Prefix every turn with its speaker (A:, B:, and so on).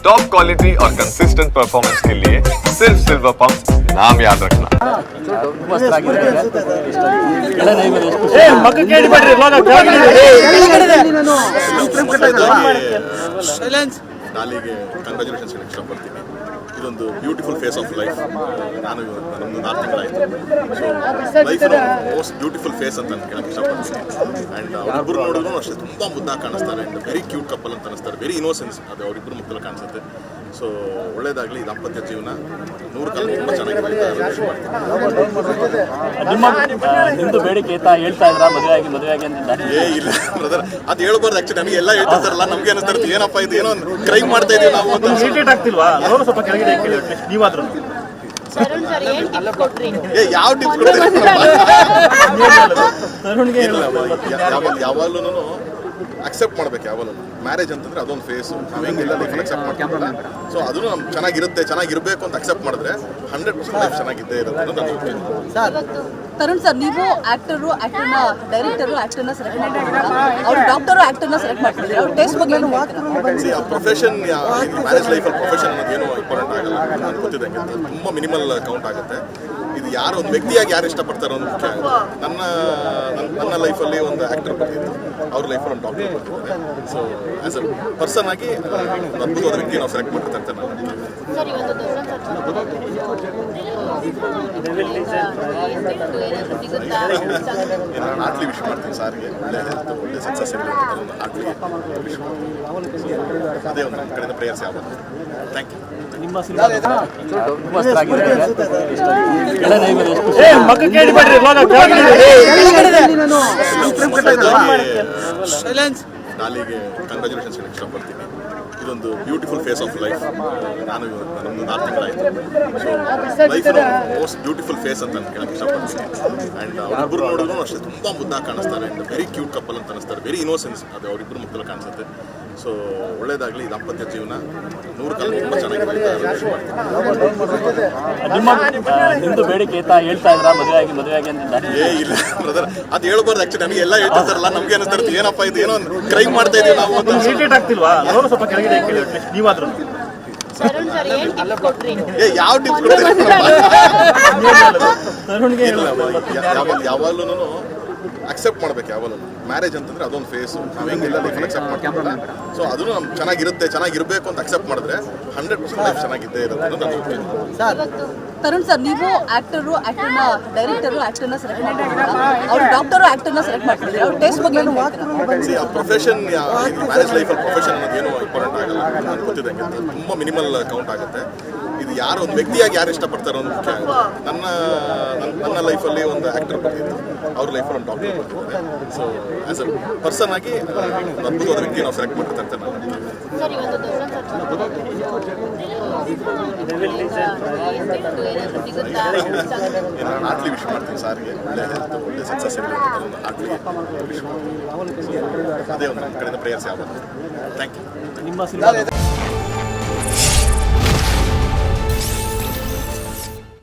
A: Top quality और consistent performance के लिए सिर्फ सिल्वर पंप नाम याद रखना
B: ಡಾಲಿಗೆ ಕಂಗ್ರ್ಯಾಚುಲೇಷನ್ಸ್ ಹೇಳಕ್ಕೆ ಇಷ್ಟಪಡ್ತೀನಿ ಇದೊಂದು ಬ್ಯೂಟಿಫುಲ್ ಫೇಸ್ ಆಫ್ ಲೈಫ್ ನಾನು ನಮ್ಮದು ನಾಲ್ಕು ತಿಂಗಳಾಯಿತು so life most beautiful phase ಅಂತ ನಾನು ಹೇಳಕ್ಕೆ ಇಷ್ಟಪಡ್ತೀನಿ. ಆ್ಯಂಡ್ ಅವರಿಬ್ಬರು ನೋಡಿದ್ರು ಅಷ್ಟೇ ತುಂಬ ಮುದ್ದಾ ಕಾಣಿಸ್ತಾರೆ ಆ್ಯಂಡ್ ವೆರಿ ಕ್ಯೂಟ್ ಕಪಲ್ ಅಂತ ಅನಿಸ್ತಾರೆ. ವೆರಿ ಇನೋಸೆನ್ಸ್ ಅದು ಅವರಿಬ್ಬರು ಮುಖದಲ್ಲಿ ಕಾಣಿಸುತ್ತೆ. ಸೊ ಒಳ್ಳೇದಾಗಲಿ ದಾಂಪತ್ಯ ಜೀವನ. ನೂರು ಕಾಲ ತುಂಬ
C: ಚೆನ್ನಾಗಿ ನಿಮ್ದು ಬೇಡಿಕೆ ಆಯ್ತಾ ಹೇಳ್ತಾ ಇದ್ರ? ಮದುವೆ ಆಗಿ ಮದುವೆ ಆಗಿ ಅಂತ
B: ಏ ಇಲ್ಲ ಬ್ರದರ್ ಅದು ಹೇಳ್ಬಾರ್ದು ಆಕ್ಚುಲಿ ನಮಗೆ ಎಲ್ಲ ಹೇಳ್ತಿರ್ತಾರಲ್ಲ ನಮ್ಗೆ ಅನಿಸ್ತಾ ಇರುತ್ತೆ. ಏನಪ್ಪ ಇದು? ಏನೋ ಕ್ರೈಮ್ ಮಾಡ್ತಾ ಇದೀವಿ ನಾವು ಅಂತ.
C: ಆಗ್ತಿಲ್ವಾ? ನೋಡು ಸ್ವಲ್ಪ ನೀವಾದ್ರೂ.
B: ಯಾವ
C: ತರುಣ್ಗೆ
B: ಯಾವಾಗಲೂ ಅಕ್ಸೆಪ್ಟ್ ಮಾಡ್ಬೇಕು ಯಾವಾಗಲೂ ಮ್ಯಾರೇಜ್ ಅಂತಂದ್ರೆ ಅದೊಂದು ಫೇಸ್ ನಾವು ಹೆಂಗಿಲ್ಲ ಲೈಫ್ ಅಕ್ಸೆಪ್ಟ್ ಮಾಡ್ಕೊಂಡಲ್ಲ ಸೊ ಅದನ್ನು ನಮ್ಗೆ ಚೆನ್ನಾಗಿರುತ್ತೆ ಚೆನ್ನಾಗಿರಬೇಕು ಅಂತ ಅಕ್ಸೆಪ್ಟ್ ಮಾಡಿದ್ರೆ ಹಂಡ್ರೆಡ್ ಪರ್ಸೆಂಟ್ ಲೈಫ್ ಚೆನ್ನಾಗಿದ್ದೇ ಇರುತ್ತೆ ಅಂತ.
D: ಇವತ್ತು ತರುಣ್ ಸರ್ ನೀವು ಆಕ್ಟರು ಆಕ್ಟರ್ನ ಡೈರೆಕ್ಟರು ಆಕ್ಟರ್ನ ಸೆಲೆಕ್ಟ್ ಮಾಡಿದ್ದೀರಾ ಅವ್ರು ಡಾಕ್ಟರು ಆಕ್ಟರ್ನ ಸೆಲೆಕ್ಟ್ ಮಾಡ್ತಿದ್ದಾರೆ? ಅವ್ರ ಟೇಸ್ಟ್ ಬಗ್ಗೆ ಏನು
B: See, ಆ ಪ್ರೊಫೆಷನ್ ಮ್ಯಾರೇಜ್ ಲೈಫಲ್ಲಿ ಪ್ರೊಫೆಷನ್ ಅನ್ನೋದು ಏನು ಇಂಪಾರ್ಟೆಂಟ್ ಆಗಲ್ಲ ನಾನು ಗೊತ್ತಿದ್ದಂಗೆ ತುಂಬ ಮಿನಿಮಲ್ ಕೌಂಟ್ ಆಗುತ್ತೆ. ಇದು ಯಾರು ಒಂದು ವ್ಯಕ್ತಿಯಾಗಿ ಯಾರು ಇಷ್ಟಪಡ್ತಾರೋ ಅನ್ನೋದು ಮುಖ್ಯ. ನನ್ನ ನನ್ನ- ಲೈಫಲ್ಲಿ ಒಂದು ಆ್ಯಕ್ಟರ್ ಬರ್ತಿತ್ತು. ಅವ್ರ ಲೈಫಲ್ಲಿ ಒಂದು ಡಾಕ್ಟರ್ ಬರ್ತಿದ್ದಾರೆ. ಸೊ ಆ್ಯಸ್ ಅ ಪರ್ಸನ್ ಆಗಿ ಒಂದು ಅದ್ಭುತವಾದ ವ್ಯಕ್ತಿ ನಾವು ಸೆಲೆಕ್ಟ್ ಮಾಡ್ತಾರೆ ನಾನು ನಾನು ಆಟ್ಲಿ ವಿಶ್ ಮಾಡ್ತೀನಿ ಸಾರಿಗೆ ಒಳ್ಳೆ ಹೆಲ್ತ್ ಒಳ್ಳೆ ಸಕ್ಸಸ್ ಇರಲಿ ವಿಶ್ ಮಾಡ್ತೀನಿ ಅದೇ ಒಂದು ನಮ್ಮ ಕಡೆಯಿಂದ ಪ್ರೇಯರ್ಸ್ ಯಾವ ಥ್ಯಾಂಕ್ ಯು
C: ನಿಮ್ಮ ಕೇಳಿಬೇಡ್ರಿ
B: ಡಾಲಿಗೆ ಕಂಗ್ರ್ಯಾಚುಲೇಷನ್ಸ್ ಹೇಳಕ್ಕೆ ಇಷ್ಟಪಡ್ತೀನಿ. ಇದೊಂದು ಬ್ಯೂಟಿಫುಲ್ ಫೇಸ್ ಆಫ್ ಲೈಫ್ ನಾನು ನಮ್ಮದು ನಾಲ್ಕು ತಿಂಗಳಾಯಿತು. So life most beautiful phase ಅಂತ ನಾನು ಕೇಳಕ್ಕೆ ಇಷ್ಟಪಡ್ತೀನಿ. ಆ್ಯಂಡ್ ಅವರಿಬ್ಬರು ನೋಡಿದ್ರು ಅಷ್ಟೇ ತುಂಬ ಮುದ್ದಾಗಿ ಕಾಣಿಸ್ತಾರೆ. ಆ್ಯಂಡ್ ವೆರಿ ಕ್ಯೂಟ್ ಕಪಲ್ ಅಂತ ಅನಿಸ್ತಾರೆ. ವೆರಿ ಇನೋಸೆನ್ಸ್ ಅದು ಅವರಿಬ್ಬರು ಮುಖದಲ್ಲಿ ಕಾಣಿಸುತ್ತೆ. ಸೊ ಒಳ್ಳೇದಾಗಲಿ. ದಾಂಪತ್ಯ ಜೀವನ. ನೂರು ಕಾಲ ತುಂಬ
C: ಚೆನ್ನಾಗಿ ಬೇಡಿಕೆ ಆಯ್ತಾ ಹೇಳ್ತಾ ಇದ್ರ? ಮದುವೆ ಆಗಿ ಮದುವೆ ಆಗಿ ಅಂತ
B: ಏ ಇಲ್ಲ ಬ್ರದರ್ ಅದು ಹೇಳ್ಬಾರ್ದು. ಆ್ಯಕ್ಚುಲಿ ನಮಗೆ ಎಲ್ಲ ಹೇಳ್ತಿರ್ತಾರಲ್ಲ ನಮ್ಗೆ ಅನಿಸ್ತಾ ಇರುತ್ತೆ. ಏನಪ್ಪ ಇದು? ಏನೋ ಕ್ರೈಮ್ ಮಾಡ್ತಾ ಇದೀವಿ ನಾವು ಅಂತ.
C: ಇರಿಟೇಟ್ ಆಗ್ತಿಲ್ವಾ? ಸ್ವಲ್ಪ ಕೆಳಗಿದೆ ಕೇಳಿ ನೀವಾದ್ರೂ.
D: ತರುಣ್ ಸರ್ ಏನ್ ಟಿಪ್ಸ್ ಕೊಟ್ರಿ?
B: ಏ ಯಾವ ಟಿಪ್ ಕೊಡ್ತೀರಿ?
C: ತರುಣ್ಗೆ
B: ಯಾವಾಗಲೂ ಅಕ್ಸೆಪ್ಟ್ ಮಾಡ್ಬೇಕು ಯಾವಲ್ಲ ಮ್ಯಾರೇಜ್ ಅಂತಂದ್ರೆ ಅದೊಂದು ಫೇಸು ನಾವು ಹೆಂಗಿಲ್ಲ ಲೈಫ್ ಅಕ್ಸೆಪ್ಟ್ ಮಾಡ್ಕೊಂಡಲ್ಲ ಸೊ ಅದನ್ನು ನಮ್ಗೆ ಚೆನ್ನಾಗಿರುತ್ತೆ ಚೆನ್ನಾಗಿರ್ಬೇಕು ಅಂತ ಅಕ್ಸೆಪ್ಟ್ ಮಾಡಿದ್ರೆ ಹಂಡ್ರೆಡ್ ಪರ್ಸೆಂಟ್ ಲೈಫ್ ಚೆನ್ನಾಗಿದ್ದೇ ಇರುತ್ತೆ opinion.
D: ಇವತ್ತು ತರುಣ್ ಸರ್ ನೀವು ಆಕ್ಟರು ಆಕ್ಟರ್ನ ಡೈರೆಕ್ಟರು ಆಕ್ಟರ್ನ ಸೆಲೆಕ್ಟ್ ಮಾಡಿದ್ರು ಅವ್ರು ಡಾಕ್ಟರು ಆಕ್ಟರ್ನ ಸೆಲೆಕ್ಟ್ ಮಾಡ್ತಿದ್ದಾರೆ? ಅವ್ರ ಟೇಸ್ಟ್ ಬಗ್ಗೆ ಏನು
B: ಆ ಪ್ರೊಫೆಷನ್ ಮ್ಯಾರೇಜ್ ಲೈಫಲ್ಲಿ ಪ್ರೊಫೆಷನ್ ಅನ್ನೋದು ಏನು ಇಂಪಾರ್ಟೆಂಟ್ ಆಗಲ್ಲ. ನಾನು ಗೊತ್ತಿದೆ ತುಂಬ ಮಿನಿಮಲ್ ಕೌಂಟ್ ಆಗುತ್ತೆ. ಇದು ಯಾರು ಒಂದು ವ್ಯಕ್ತಿಯಾಗಿ ಯಾರು ಇಷ್ಟಪಡ್ತಾರೋ ಅನ್ನೋದು ಮುಖ್ಯ ನನ್ನ ನನ್ನ- ನನ್ನ ಲೈಫಲ್ಲಿ ಒಂದು ಆಕ್ಟರ್ ಬರ್ತಿತ್ತು ಅವ್ರ ಲೈಫಲ್ಲಿ ಒಂದು doctor so as a person ಆಗಿ ಒಂದು ಅದ್ಭುತವಾದ ವ್ಯಕ್ತಿ ನಾವು ಸೆಲೆಕ್ಟ್ ಮಾಡ್ತಾರೆ ಅಂತ ನಾನು ಆಟ್ಲಿ ವಿಶ್ ಮಾಡ್ತೀನಿ ಸಾರಿಗೆ. ಒಳ್ಳೆ ಒಳ್ಳೆ ಸಕ್ಸಸ್ ಇರಲಿ ವಿಶ್ ಮಾಡ್ತೀನಿ. ಅದೇ ಒಂದು ನಮ್ಮ ಕಡೆಯಿಂದ ಪ್ರೇಯರ್ಸ್ ಯಾವತ್ತು ಥ್ಯಾಂಕ್ ಯು
C: ನಿಮ್ಮ ಸಿನಿಮಾ